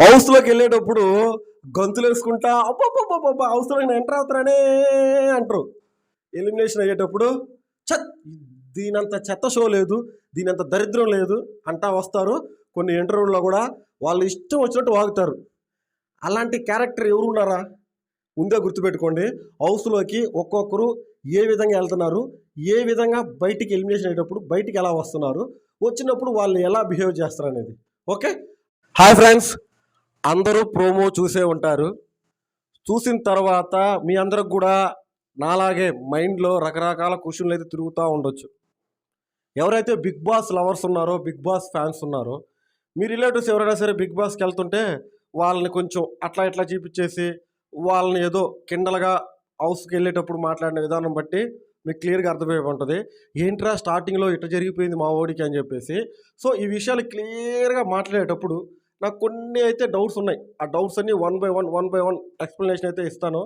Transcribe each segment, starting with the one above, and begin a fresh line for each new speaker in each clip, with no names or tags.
హౌస్లోకి వెళ్ళేటప్పుడు గొంతులు వేసుకుంటా అబ్బబ్బబ్బబ్బ హౌస్లో నేను ఎంటర్ అవుతారనే అంటారు. ఎలిమినేషన్ అయ్యేటప్పుడు చెత్ దీనంత చెత్త షో లేదు దీనంత దరిద్రం లేదు అంటా వస్తారు. కొన్ని ఇంటర్వ్యూల్లో కూడా వాళ్ళు ఇష్టం వచ్చినట్టు వాగుతారు. అలాంటి క్యారెక్టర్ ఎవరు ఉన్నారా? ముందే గుర్తుపెట్టుకోండి. హౌస్లోకి ఒక్కొక్కరు ఏ విధంగా వెళ్తున్నారు ఏ విధంగా బయటికి ఎలిమినేషన్ అయ్యేటప్పుడు బయటికి ఎలా వస్తున్నారు వచ్చినప్పుడు వాళ్ళు ఎలా బిహేవ్ చేస్తారు అనేది ఓకే హాయ్ ఫ్రెండ్స్ అందరూ ప్రోమో చూసే ఉంటారు. చూసిన తర్వాత మీ అందరికి కూడా నాలాగే మైండ్లో రకరకాల క్వశ్చన్లు అయితే తిరుగుతూ ఉండొచ్చు. ఎవరైతే బిగ్ బాస్ లవర్స్ ఉన్నారో బిగ్ బాస్ ఫ్యాన్స్ ఉన్నారో మీ రిలేటివ్స్ ఎవరైనా సరే బిగ్ బాస్కి వెళ్తుంటే వాళ్ళని కొంచెం అట్లా ఇట్లా చూపించేసి వాళ్ళని ఏదో కిండలుగా హౌస్కి వెళ్ళేటప్పుడు మాట్లాడిన విధానం బట్టి మీకు క్లియర్గా అర్థమై ఉంటుంది. ఏంట్రా స్టార్టింగ్లో ఇట్లా జరిగిపోయింది మా ఓడికి అని చెప్పేసి. సో ఈ విషయాలు క్లియర్గా మాట్లాడేటప్పుడు నాకు కొన్ని అయితే డౌట్స్ ఉన్నాయి. ఆ డౌట్స్ అన్ని one by one one by one explanation అయితే ఇస్తాను.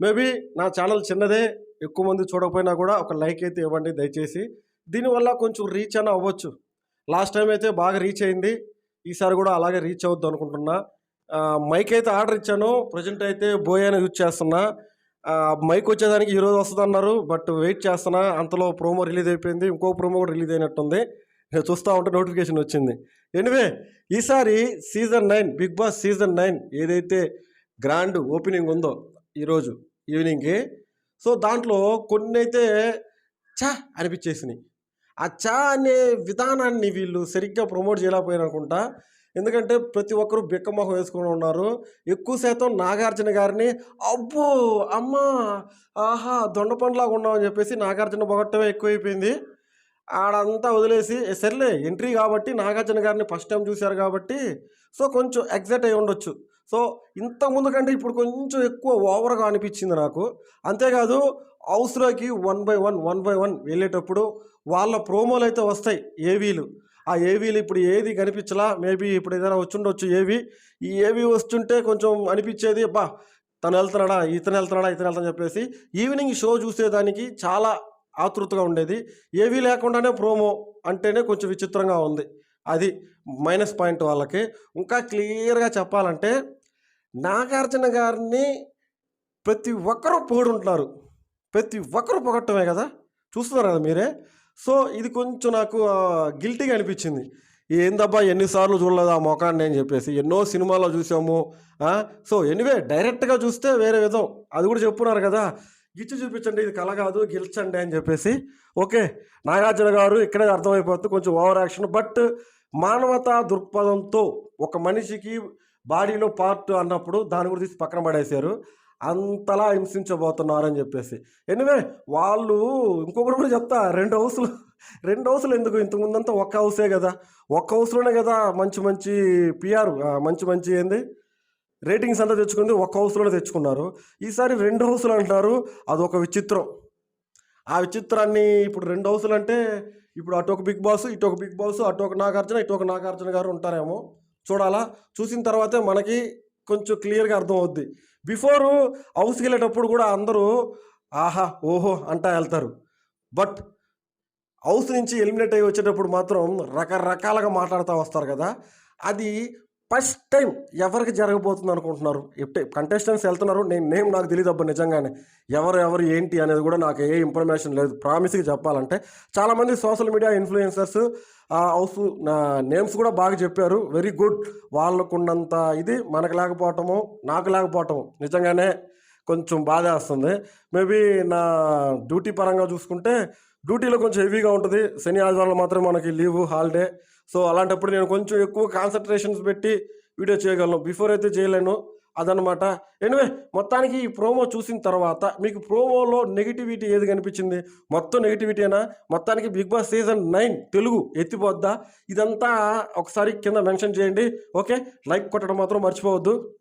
మేబీ నా ఛానల్ చిన్నదే ఎక్కువ మంది చూడకపోయినా కూడా ఒక లైక్ అయితే ఇవ్వండి దయచేసి. దీనివల్ల కొంచెం రీచ్ అయినా అవ్వచ్చు. లాస్ట్ టైం అయితే బాగా రీచ్ అయింది. ఈసారి కూడా అలాగే రీచ్ అవుద్ది అనుకుంటున్నా. మైక్ అయితే ఆర్డర్ ఇచ్చాను. ప్రజెంట్ అయితే బోయాని యూజ్ చేస్తున్నా. మైక్ వచ్చేదానికి ఈరోజు వస్తుంది అన్నారు బట్ వెయిట్ చేస్తున్నా. అంతలో ప్రోమో రిలీజ్ అయిపోయింది. ఇంకో ప్రోమో కూడా రిలీజ్ అయినట్టుంది. చూస్తూ ఉంటే నోటిఫికేషన్ వచ్చింది. ఎనివే ఈసారి season nine Big Boss season nine ఏదైతే గ్రాండ్ ఓపెనింగ్ ఉందో ఈరోజు ఈవినింగ్కి సో దాంట్లో కొన్ని అయితే చా అనిపించేసినాయి. ఆ చా అనే విధానాన్ని వీళ్ళు సరిగ్గా ప్రమోట్ చేయలేకపోయారు అనుకుంటా ఎందుకంటే ప్రతి ఒక్కరూ బిక్కమొహం వేసుకుని ఉన్నారు. ఎక్కువ శాతం నాగార్జున గారిని అబ్బో అమ్మా ఆహా దొండపండులాగా ఉన్నామని చెప్పేసి నాగార్జున పొగట్టమే ఎక్కువైపోయింది. ఆడంతా వదిలేసి సర్లే ఎంట్రీ కాబట్టి నాగార్జున గారిని ఫస్ట్ టైం చూశారు కాబట్టి సో కొంచెం ఎగ్జైట్ అయి ఉండొచ్చు. సో ఇంతకుముందు ముందు కంటే ఇప్పుడు కొంచెం ఎక్కువ ఓవర్గా అనిపించింది నాకు. అంతేకాదు హౌస్లోకి one by one one by one వెళ్ళేటప్పుడు వాళ్ళ ప్రోమోలు అయితే వస్తాయి ఏవీలు ఆ ఏవీలు ఇప్పుడు ఏది కనిపించలా? మేబీ ఇప్పుడు ఏదైనా వచ్చుండొచ్చు ఏవి ఈ ఏవి వస్తుంటే కొంచెం అనిపించేది బా తను వెళ్తున్నాడా ఇతను వెళ్తున్నాడా ఇతను వెళ్తాను చెప్పేసి ఈవినింగ్ షో చూసేదానికి చాలా ఆతృతగా ఉండేది. ఏవీ లేకుండానే ప్రోమో అంటేనే కొంచెం విచిత్రంగా ఉంది. అది మైనస్ పాయింట్ వాళ్ళకి. ఇంకా క్లియర్గా చెప్పాలంటే నాగార్జున గారిని ప్రతి ఒక్కరూ పొగుడుంటున్నారు. ప్రతి ఒక్కరూ పొగట్టమే కదా? చూస్తున్నారు కదా మీరే? సో ఇది కొంచెం నాకు గిల్టీగా అనిపించింది. ఏందబ్బా ఎన్నిసార్లు చూడలేదు ఆ మొఖాన్ని అని చెప్పేసి. ఎన్నో సినిమాల్లో చూసాము. సో ఎనివే డైరెక్ట్గా చూస్తే వేరే విధం. అది కూడా చెప్పున్నారు కదా? గిచ్చి చూపించండి ఇది కళ కాదు గెలిచండి అని చెప్పేసి. ఓకే నాగార్జున గారు ఇక్కడే అర్థమైపోతుంది కొంచెం ఓవర్ యాక్షన్. బట్ మానవతా దృక్పథంతో ఒక మనిషికి బాడీలో పార్ట్ అన్నప్పుడు దాని గురించి పక్కన పడేశారు. అంతలా హింసించబోతున్నారని చెప్పేసి. ఎనివే వాళ్ళు ఇంకొకటి కూడా చెప్తా రెండు హౌస్లు రెండు హౌస్లు ఎందుకు? ఇంతకుముందంతా ఒక్క హౌసే కదా. ఒక్క హౌస్లోనే కదా మంచి మంచి పిఆర్ మంచి మంచి ఏంది? రేటింగ్స్ అంతా తెచ్చుకుంది ఒక్క హౌస్లోనే తెచ్చుకున్నారు. ఈసారి రెండు హౌసులు అంటున్నారు అదొక విచిత్రం. ఆ విచిత్రాన్ని ఇప్పుడు రెండు హౌసులు అంటే ఇప్పుడు అటు ఒక బిగ్ బాస్ ఇటు ఒక బిగ్ బాస్ అటు ఒక నాగార్జున ఇటు ఒక నాగార్జున గారు ఉంటారేమో. చూడాలా? చూసిన తర్వాతే మనకి కొంచెం క్లియర్గా అర్థం అవుద్ది బిఫోర్ హౌస్కి వెళ్ళేటప్పుడు కూడా అందరూ ఆహా ఓహో అంటా వెళ్తారు. బట్ హౌస్ నుంచి ఎలిమినేట్ అయ్యి వచ్చేటప్పుడు మాత్రం రకరకాలుగా మాట్లాడుతూ వస్తారు కదా. అది ఫస్ట్ టైం ఎవరికి జరగబోతుంది అనుకుంటున్నారు ఇప్పుడు కంటెస్టెంట్స్ వెళ్తున్నారు? నేను నేమ్ నాకు తెలియదు అబ్బా నిజంగానే. ఎవరు ఎవరు ఏంటి అనేది కూడా నాకు ఏ ఇన్ఫర్మేషన్ లేదు. ప్రామిస్కి చెప్పాలంటే చాలామంది social media influencers house names కూడా బాగా చెప్పారు. వెరీ గుడ్ వాళ్ళకున్నంత ఇది మనకు లేకపోవటము నాకు లేకపోవటము. నిజంగానే కొంచెం బాధ వేస్తుంది. మేబీ నా డ్యూటీ పరంగా చూసుకుంటే డ్యూటీలో కొంచెం హెవీగా ఉంటుంది. శని ఆదివారాలు మాత్రం మనకి లీవ్ హాలిడే. సో అలాంటప్పుడు నేను కొంచెం ఎక్కువ కాన్సన్ట్రేషన్స్ పెట్టి వీడియో చేయగలను. బిఫోర్ అయితే చేయలేను. అదనమాట ఎనివే మొత్తానికి ఈ ప్రోమో చూసిన తర్వాత మీకు ప్రోమోలో నెగిటివిటీ ఏది కనిపించింది? మొత్తం నెగిటివిటీనా మొత్తానికి Big Boss season nine Telugu ఎత్తిపోద్దా? ఇదంతా ఒకసారి కింద మెన్షన్ చేయండి. ఓకే? లైక్ కొట్టడం మాత్రం మర్చిపోవద్దు.